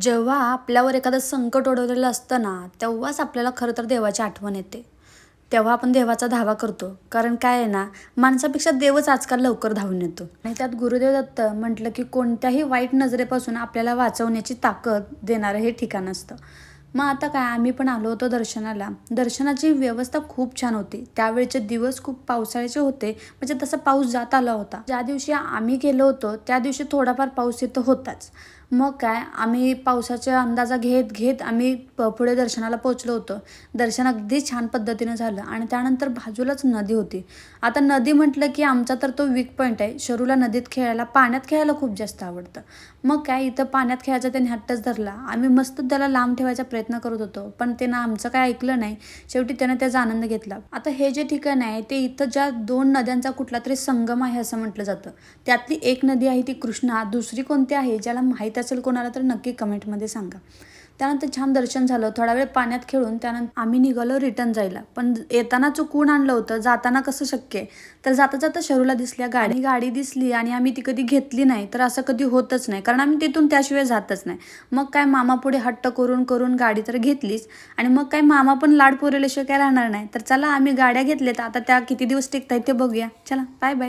जेव्हा आपल्यावर एखादं संकट ओढवलेलं असतं ना तेव्हाच आपल्याला खरं तर देवाची आठवण येते. तेव्हा आपण देवाचा धावा करतो. कारण काय आहे ना माणसापेक्षा देवच आजकाल लवकर धावून येतो. आणि त्यात गुरुदेव दत्त म्हटलं की कोणत्याही वाईट नजरेपासून आपल्याला वाचवण्याची ताकद देणारं हे ठिकाण असतं. मग आता काय आम्ही पण आलो होतो दर्शनाला. दर्शनाची व्यवस्था खूप छान होती. त्यावेळचे दिवस खूप पावसाळ्याचे होते. म्हणजे तसा पाऊस जात आला होता. ज्या दिवशी आम्ही गेलो होतो त्या दिवशी थोडाफार पाऊस इथं होताच. मग काय आम्ही पावसाच्या अंदाजा घेत घेत आम्ही प- पुढे दर्शनाला पोचलो होतो. दर्शन अगदी छान पद्धतीनं झालं आणि त्यानंतर बाजूलाच नदी होती. आता नदी म्हटलं की आमचा तर तो वीक पॉईंट आहे. शरूला नदीत खेळायला पाण्यात खेळायला खूप जास्त आवडतं. मग काय इथं पाण्यात खेळायचा त्याने हट्टच धरला. आम्ही मस्त त्याला लांब ठेवायचा प्रयत्न करत होतो पण ते ना आमचं काय ऐकलं नाही. शेवटी त्यानं त्याचा आनंद घेतला. आता हे जे ठिकाण आहे ते इथं ज्या दोन नद्यांचा कुठला तरी संगम आहे असं म्हटलं जातं. त्यातली एक नदी आहे ती कृष्णा दुसरी कोणती आहे ज्याला माहीत असेल कोणाला तर नक्की कमेंटमध्ये सांगा. त्यानंतर छान दर्शन झालं. थोडा वेळ पाण्यात खेळून त्यानंतर आम्ही निघालो रिटर्न जायला. पण येताना चुकून आणलं होतं. जाताना कसं शक्य आहे? तर जाता जाता शरूला दिसल्या गाडी गाडी दिसली आणि आम्ही ती कधी घेतली नाही. तर असं कधी होतच नाही. कारण आम्ही तिथून त्याशिवाय जातच नाही. मग काय मामा पुढे हट्ट करून करून गाडी तर घेतलीच. आणि मग काय मामा पण लाड पुरवल्याशिवाय काय राहणार नाही. तर चला आम्ही गाड्या घेतल्यात. आता त्या किती दिवस टिकतायत ते बघूया. चला बाय बाय